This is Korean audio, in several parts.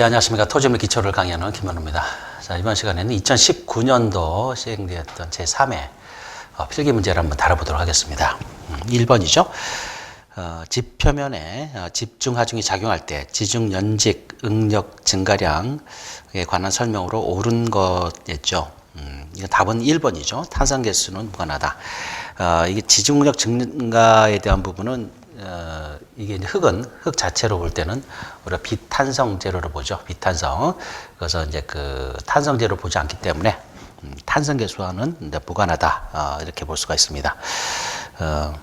예, 안녕하십니까. 토지물 기초를 강의하는 김현우입니다. 자, 이번 시간에는 2019년도 시행되었던 제3회 어, 필기 문제를 한번 다뤄보도록 하겠습니다. 음, 1번이죠. 어, 집 표면에 어, 집중 하중이 작용할 때 지중 연직 응력 증가량에 관한 설명으로 옳은 것이었죠. 음, 답은 1번이죠. 탄산 개수는 무관하다. 어, 이게 지중력 증가에 대한 부분은 어, 이게 이제 흙은 흙 자체로 볼 때는 우리가 비탄성 재료로 보죠. 비탄성. 그래서 이제 그 탄성 재료 보지 않기 때문에 음, 탄성 개수와는 이제 무관하다. 어, 이렇게 볼 수가 있습니다. 어,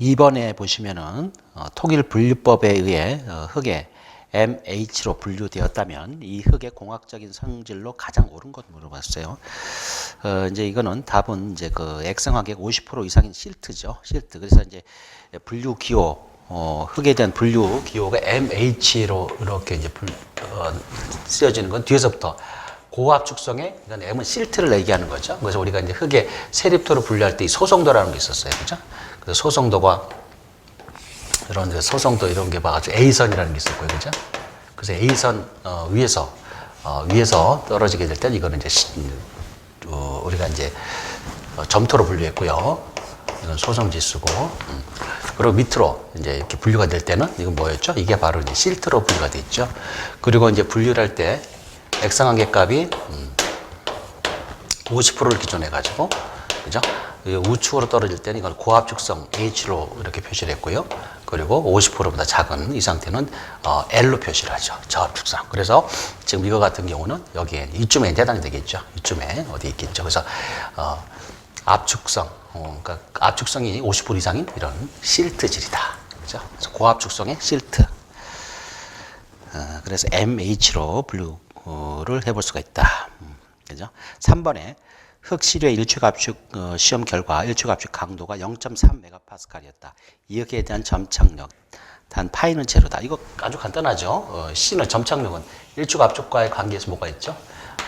2번에 보시면은 어, 통일 분류법에 의해 어, 흙에 MH로 분류되었다면 이 흙의 공학적인 성질로 가장 옳은 것 물어봤어요. 어, 이제 이거는 답은 이제 그 액성화객 50% 이상인 실트죠. 실트. 그래서 이제 분류 기호 어, 흙에 대한 분류 기호가 MH로 이렇게 이제 불, 어, 쓰여지는 건 뒤에서부터 고압 축성에 이건 M은 실트를 얘기하는 거죠. 그래서 우리가 이제 흙의 세립토를 분류할 때 이 소성도라는 게 있었어요. 그죠? 그래서 소성도가 이런 소성도 이런 게 봐가지고 A선이라는 게 있었고요. 그죠? 그래서 A선 어, 위에서 어, 위에서 떨어지게 될 때는 이거는 이제 우리가 이제 어, 점토로 분류했고요. 이건 소성 지수고. 음. 그리고 밑으로 이제 이렇게 분류가 될 때는 이건 뭐였죠? 이게 바로 이제 실트로 분류가 돼 있죠. 그리고 이제 분류를 할 때 액상한계 값이 음, 50%를 기준해 가지고 그죠? 이 우측으로 떨어질 때는 이걸 고압 축성 H로 이렇게 표시를 했고요. 그리고 50%보다 작은 이 상태는 어, L로 표시를 하죠. 저압 축성. 그래서 지금 이거 같은 경우는 여기에 이쯤에 해당이 되겠죠. 이쯤에 어디 있겠죠. 그래서 어, 압축성, 어, 그러니까 압축성이 50% 이상인 이런 실트질이다. 그죠? 그래서 고압 축성의 실트. 어, 그래서 MH로 분류를 해볼 수가 있다. 음, 그죠? 3번에 흑시류의 일축 압축 어, 시험 결과 일축 압축 강도가 0.3 메가파스칼이었다. 이역에 대한 점착력 단 파이는 제로다. 이거 아주 간단하죠. 어, C는 점착력은 일축 압축과의 관계에서 뭐가 있죠?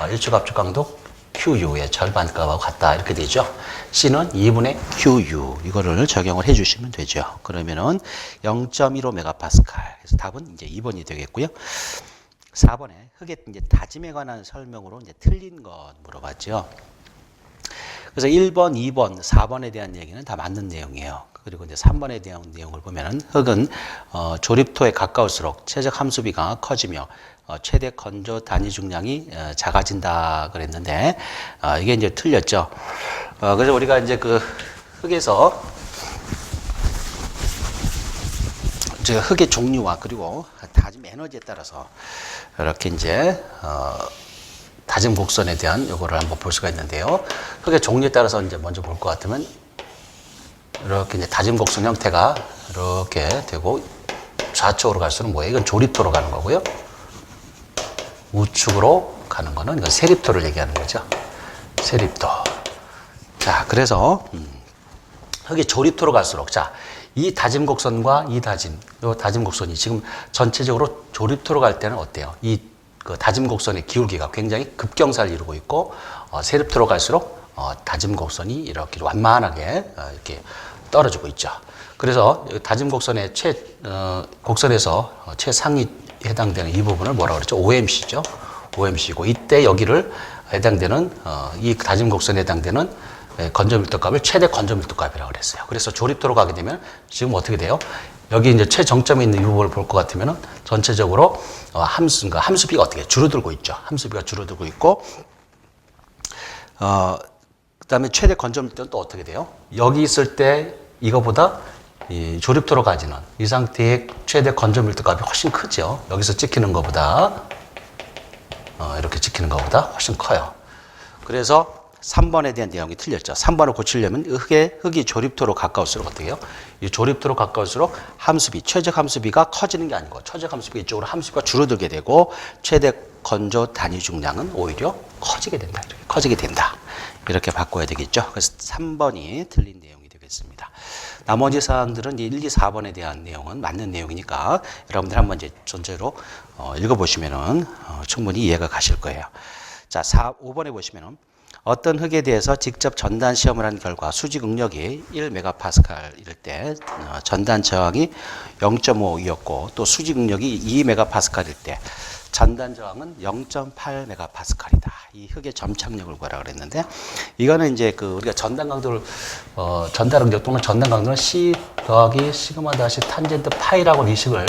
어, 일축 압축 강도 QU의 절반값하고 같다 이렇게 되죠. C는 2분의 QU 이거를 적용을 해주시면 되죠. 그러면은 0.15 메가파스칼. 그래서 답은 이제 2번이 되겠고요. 4번에 흙의 이제 다짐에 관한 설명으로 이제 틀린 것 물어봤죠. 그래서 1번, 2번, 4번에 대한 얘기는 다 맞는 내용이에요. 그리고 이제 3번에 대한 내용을 보면은 흙은 어, 조립토에 가까울수록 최적 함수비가 커지며 어, 최대 건조 단위 중량이 어, 작아진다 그랬는데 어, 이게 이제 틀렸죠. 어, 그래서 우리가 이제 그 흙에서 저 흙의 종류와 그리고 다짐 에너지에 따라서 이렇게 이제 어, 다짐 곡선에 대한 요거를 한번 볼 수가 있는데요. 흙의 종류에 따라서 이제 먼저 볼 것 같으면 이렇게 이제 다짐 곡선 형태가 이렇게 되고 좌측으로 갈수록 뭐예요? 이건 조립토로 가는 거고요. 우측으로 가는 거는 이건 세립토를 얘기하는 거죠. 세립토. 자, 그래서 음, 흙이 조립토로 갈수록 자, 이 다짐 곡선과 이 다짐, 요 다짐 곡선이 지금 전체적으로 조립토로 갈 때는 어때요? 이 그 다짐 곡선의 기울기가 굉장히 급경사를 이루고 있고 어, 세립토로 갈수록 어, 다짐 곡선이 이렇게 완만하게 어, 이렇게 떨어지고 있죠. 그래서 이 다짐 곡선의 최 어, 곡선에서 어, 최상위 해당되는 이 부분을 뭐라고 그랬죠? OMC죠. OMC고 이때 여기를 해당되는 어, 이 다짐 곡선에 해당되는 예, 건조밀도값을 최대 건조밀도값이라고 그랬어요. 그래서 조립도로 가게 되면 지금 어떻게 돼요? 여기 이제 최정점에 있는 이 부분을 볼 것 같으면은 전체적으로 어, 함수, 그러니까 함수비가 어떻게 줄어들고 있죠. 함수비가 줄어들고 있고, 어, 그 다음에 최대 건조밀도는 또 어떻게 돼요? 여기 있을 때 이거보다 이 조립도로 가지는 이 상태의 최대 건조밀도 값이 훨씬 크죠. 여기서 찍히는 것보다 어, 이렇게 찍히는 것보다 훨씬 커요. 그래서 3번에 대한 내용이 틀렸죠. 3번을 고치려면 흙의 흙이 조립토로 가까울수록 어떻게 해요? 이 조립토로 가까울수록 함수비, 최적 함수비가 커지는 게 아니고 최적 함수비 이쪽으로 함수비가 줄어들게 되고 최대 건조 단위 중량은 오히려 커지게 된다. 이렇게 커지게 된다. 이렇게 바꿔야 되겠죠. 그래서 3번이 틀린 내용이 되겠습니다. 나머지 사항들은 1, 2, 4번에 대한 내용은 맞는 내용이니까 여러분들 한번 이제 전체로 어, 읽어보시면은 어, 충분히 이해가 가실 거예요. 자, 4, 5번에 보시면은 어떤 흙에 대해서 직접 전단 시험을 한 결과 수직 응력이 1메가파스칼일 때 어, 전단 저항이 0.5였고 또 수직 응력이 2메가파스칼일 때 전단 저항은 0.8메가파스칼이다. 이 흙의 점착력을 구하라 그랬는데 이거는 이제 그 우리가 전단 강도를 어, 전단 응력 또는 전단 강도는 C 더하기 시그마 다시 탄젠트 파이라고 이 식을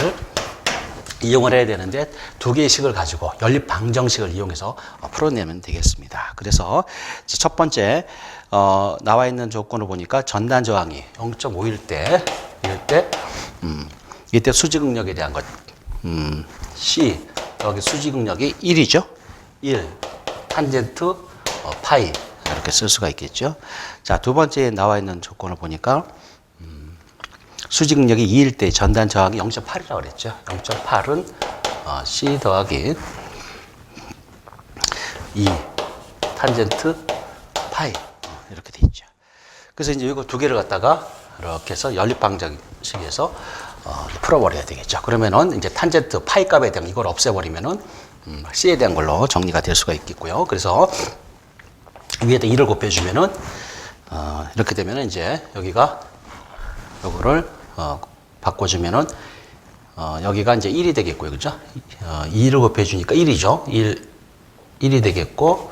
이용을 해야 되는데 두 개의 식을 가지고 연립 방정식을 이용해서 어, 풀어내면 되겠습니다. 그래서 첫 번째 어, 나와 있는 조건을 보니까 전단 저항이 0.5일 때 이럴 때 음, 이때 수직 응력에 대한 것 음, C 여기 수직 응력이 1이죠. 1 탄젠트 어, 파이 이렇게 쓸 수가 있겠죠. 자, 두 번째에 나와 있는 조건을 보니까 수직 능력이 2일 때 전단 저항이 0.8이라고 그랬죠. 0.8은 어, C 더하기 2 탄젠트 파이 어, 이렇게 돼 있죠. 그래서 이제 이거 두 개를 갖다가 이렇게 해서 연립 방정식에서 어, 풀어버려야 되겠죠. 그러면은 이제 탄젠트 파이 값에 대한 이걸 없애버리면은 음, C에 대한 걸로 정리가 될 수가 있겠고요. 그래서 위에다 2를 곱해주면은 어, 이렇게 되면은 이제 여기가 요거를 어, 바꿔주면은 어, 여기가 이제 1이 되겠고요. 그죠? 어, 2를 곱해주니까 1이죠. 1, 1이 되겠고,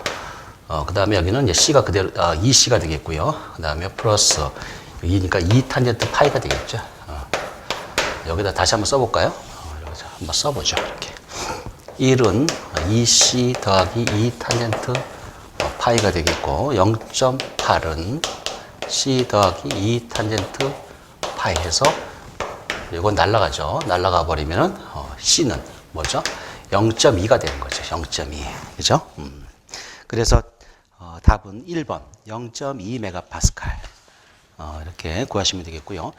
어, 그 다음에 여기는 이제 C가 그대로, 어, 2C가 되겠고요. 그 다음에 플러스 2니까 2 탄젠트 파이가 되겠죠. 어, 여기다 다시 한번 써볼까요? 어, 한번 써보죠. 이렇게. 1은 2C 더하기 2 탄젠트 어, 파이가 되겠고, 0.8은 C 더하기 2 탄젠트 파이 해서 이건 날라가죠. 날라가 버리면은 어, C는 뭐죠? 0.2가 되는 거죠. 0.2. 그죠? 음. 그래서 어, 답은 1번 0.2 메가파스칼 어, 이렇게 구하시면 되겠고요.